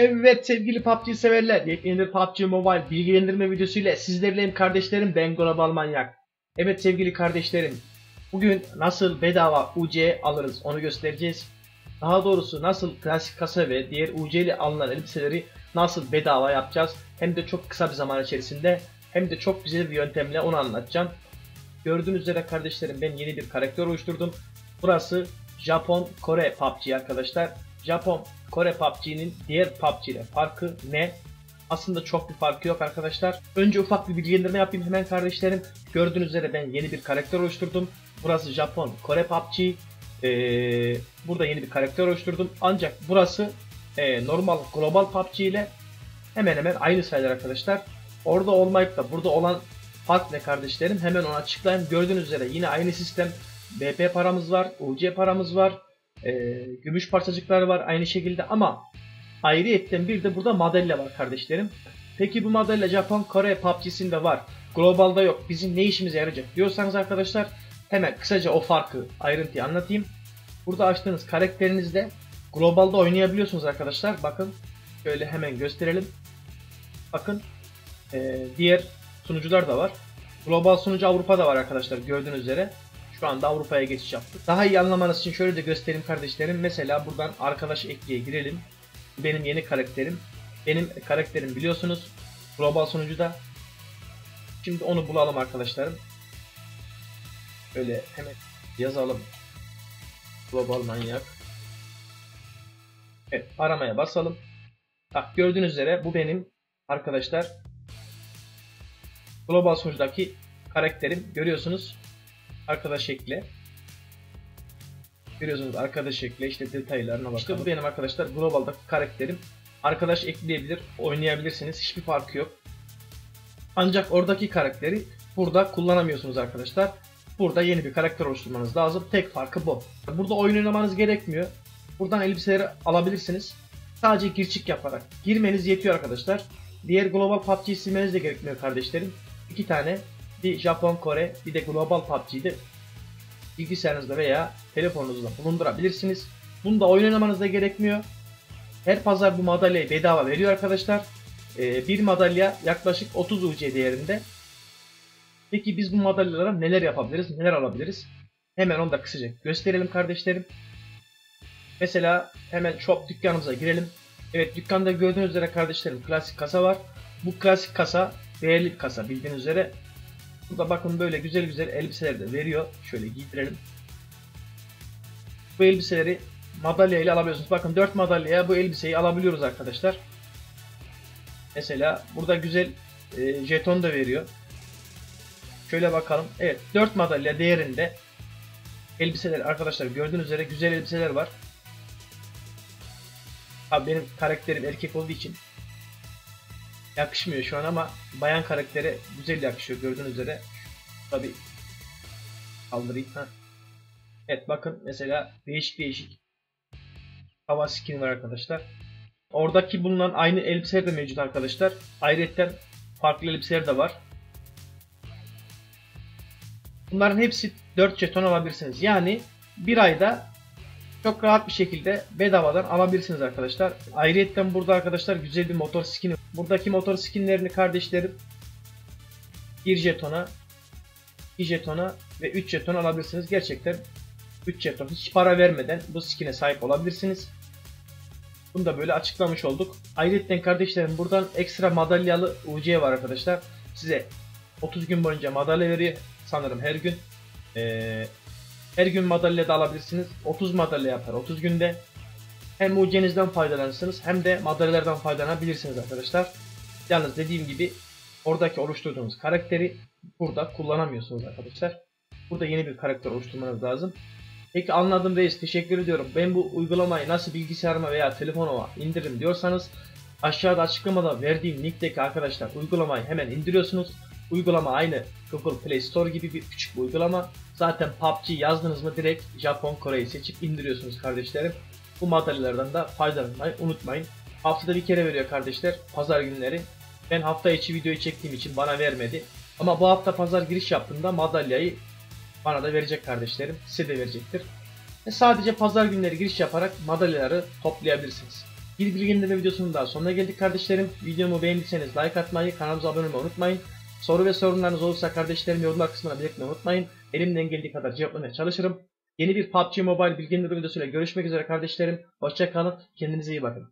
Evet sevgili PUBG severler, yepyeni bir PUBG Mobile bilgilendirme videosuyla sizlerleyim kardeşlerim ben Global Manyak. Evet sevgili kardeşlerim, bugün nasıl bedava UC alırız onu göstereceğiz. Daha doğrusu nasıl klasik kasa ve diğer UC ile alınan elbiseleri nasıl bedava yapacağız. Hem de çok kısa bir zaman içerisinde hem de çok güzel bir yöntemle onu anlatacağım. Gördüğünüz üzere kardeşlerim ben yeni bir karakter oluşturdum. Burası Japon Kore PUBG arkadaşlar. Japon Kore PUBG'nin diğer PUBG ile farkı ne? Aslında çok bir farkı yok arkadaşlar. Önce ufak bir bilgilendirme yapayım hemen kardeşlerim. Gördüğünüz üzere ben yeni bir karakter oluşturdum. Burası Japon Kore PUBG. Ee, burada yeni bir karakter oluşturdum. Ancak burası e, normal global PUBG ile hemen hemen aynı sayılar arkadaşlar. Orada olmayıp da burada olan fark ne kardeşlerim? Hemen onu açıklayayım. Gördüğünüz üzere yine aynı sistem. BP paramız var, UC paramız var, e, gümüş parçacıkları var aynı şekilde ama ayrıyetten bir de burada madalya var kardeşlerim. Peki bu madalya Japon Kore PUBG'sinde var. Globalda yok. Bizim ne işimize yarayacak diyorsanız arkadaşlar hemen kısaca o farkı ayrıntıyı anlatayım. Burada açtığınız karakterinizde globalda oynayabiliyorsunuz arkadaşlar. Bakın şöyle hemen gösterelim. Bakın e, diğer sunucular da var. Global sunucu Avrupa'da var arkadaşlar gördüğünüz üzere. Şu anda Avrupa'ya geçiş yaptık. Daha iyi anlamanız için şöyle de göstereyim kardeşlerim. Mesela buradan arkadaş ekleye girelim. Benim yeni karakterim. Benim karakterim biliyorsunuz. Global sunucuda. Şimdi onu bulalım arkadaşlarım. Böyle hemen yazalım. Global manyak. Evet aramaya basalım. Bak gördüğünüz üzere bu benim arkadaşlar. Global sunucudaki karakterim. Görüyorsunuz arkadaş ekle. Görüyorsunuz arkadaş ekle işte detaylarına bakalım. İşte bu benim arkadaşlar globalda karakterim. Arkadaş ekleyebilir, oynayabilirsiniz. Hiçbir farkı yok. Ancak oradaki karakteri burada kullanamıyorsunuz arkadaşlar. Burada yeni bir karakter oluşturmanız lazım. Tek farkı bu. Burada oyun oynamanız gerekmiyor. Buradan elbiseleri alabilirsiniz. Sadece girçik yaparak girmeniz yetiyor arkadaşlar. Diğer global PUBG silmeniz de gerekmiyor kardeşlerim. İki tane bir Japon Kore bir de global PUBG'de bilgisayarınızda veya telefonunuzda bulundurabilirsiniz. Bunu da oyun oynamanız da gerekmiyor. Her pazar bu madalyayı bedava veriyor arkadaşlar. Ee, bir madalya yaklaşık 30 UC değerinde. Peki biz bu madalyalara neler yapabiliriz, neler alabiliriz? Hemen onu da kısaca gösterelim kardeşlerim. Mesela hemen shop dükkanımıza girelim. Evet dükkanda gördüğünüz üzere kardeşlerim klasik kasa var. Bu klasik kasa değerli kasa bildiğiniz üzere Burada bakın böyle güzel güzel elbiseler de veriyor. Şöyle giydirelim. Bu elbiseleri madalya ile alabiliyorsunuz. Bakın 4 madalyaya bu elbiseyi alabiliyoruz arkadaşlar. Mesela burada güzel e, jeton da veriyor. Şöyle bakalım. Evet 4 madalya değerinde elbiseler arkadaşlar gördüğünüz üzere güzel elbiseler var. Abi benim karakterim erkek olduğu için yakışmıyor şu an ama bayan karaktere güzel yakışıyor gördüğünüz üzere. Tabi kaldırayım. ha. Evet bakın mesela değişik değişik hava skin var arkadaşlar. Oradaki bulunan aynı elbiseler de mevcut arkadaşlar. Ayrıca farklı elbiseler de var. Bunların hepsi 4 jeton alabilirsiniz. Yani bir ayda çok rahat bir şekilde bedavadan alabilirsiniz arkadaşlar. Ayrıca burada arkadaşlar güzel bir motor skin. Buradaki motor skinlerini kardeşlerim 1 jetona, 2 jetona ve 3 jeton alabilirsiniz. Gerçekten 3 jeton hiç para vermeden bu skine sahip olabilirsiniz. Bunu da böyle açıklamış olduk. Ayrıca kardeşlerim buradan ekstra madalyalı UC var arkadaşlar. Size 30 gün boyunca madalya veriyor. Sanırım her gün. Ee, her gün madalya da alabilirsiniz. 30 madalya yapar 30 günde. Hem UC'nizden faydalanırsınız hem de madalyalardan faydalanabilirsiniz arkadaşlar. Yalnız dediğim gibi oradaki oluşturduğunuz karakteri burada kullanamıyorsunuz arkadaşlar. Burada yeni bir karakter oluşturmanız lazım. Peki anladım reis teşekkür ediyorum. Ben bu uygulamayı nasıl bilgisayarıma veya telefonuma indiririm diyorsanız aşağıda açıklamada verdiğim linkteki arkadaşlar uygulamayı hemen indiriyorsunuz. Uygulama aynı Google Play Store gibi bir küçük bir uygulama. Zaten PUBG yazdınız mı direkt Japon Kore'yi seçip indiriyorsunuz kardeşlerim. Bu madalyalardan da faydalanmayı unutmayın. Haftada bir kere veriyor kardeşler pazar günleri. Ben hafta içi videoyu çektiğim için bana vermedi. Ama bu hafta pazar giriş yaptığımda madalyayı bana da verecek kardeşlerim. Size de verecektir. E sadece pazar günleri giriş yaparak madalyaları toplayabilirsiniz. Bir bilgilendirme videosunun daha sonuna geldik kardeşlerim. Videomu beğendiyseniz like atmayı, kanalımıza abone olmayı unutmayın. Soru ve sorunlarınız olursa kardeşlerim yorumlar kısmına belirtmeyi unutmayın. Elimden geldiği kadar cevaplamaya çalışırım. Yeni bir PUBG Mobile bilgilendirme videosuyla görüşmek üzere kardeşlerim. Hoşçakalın. Kendinize iyi bakın.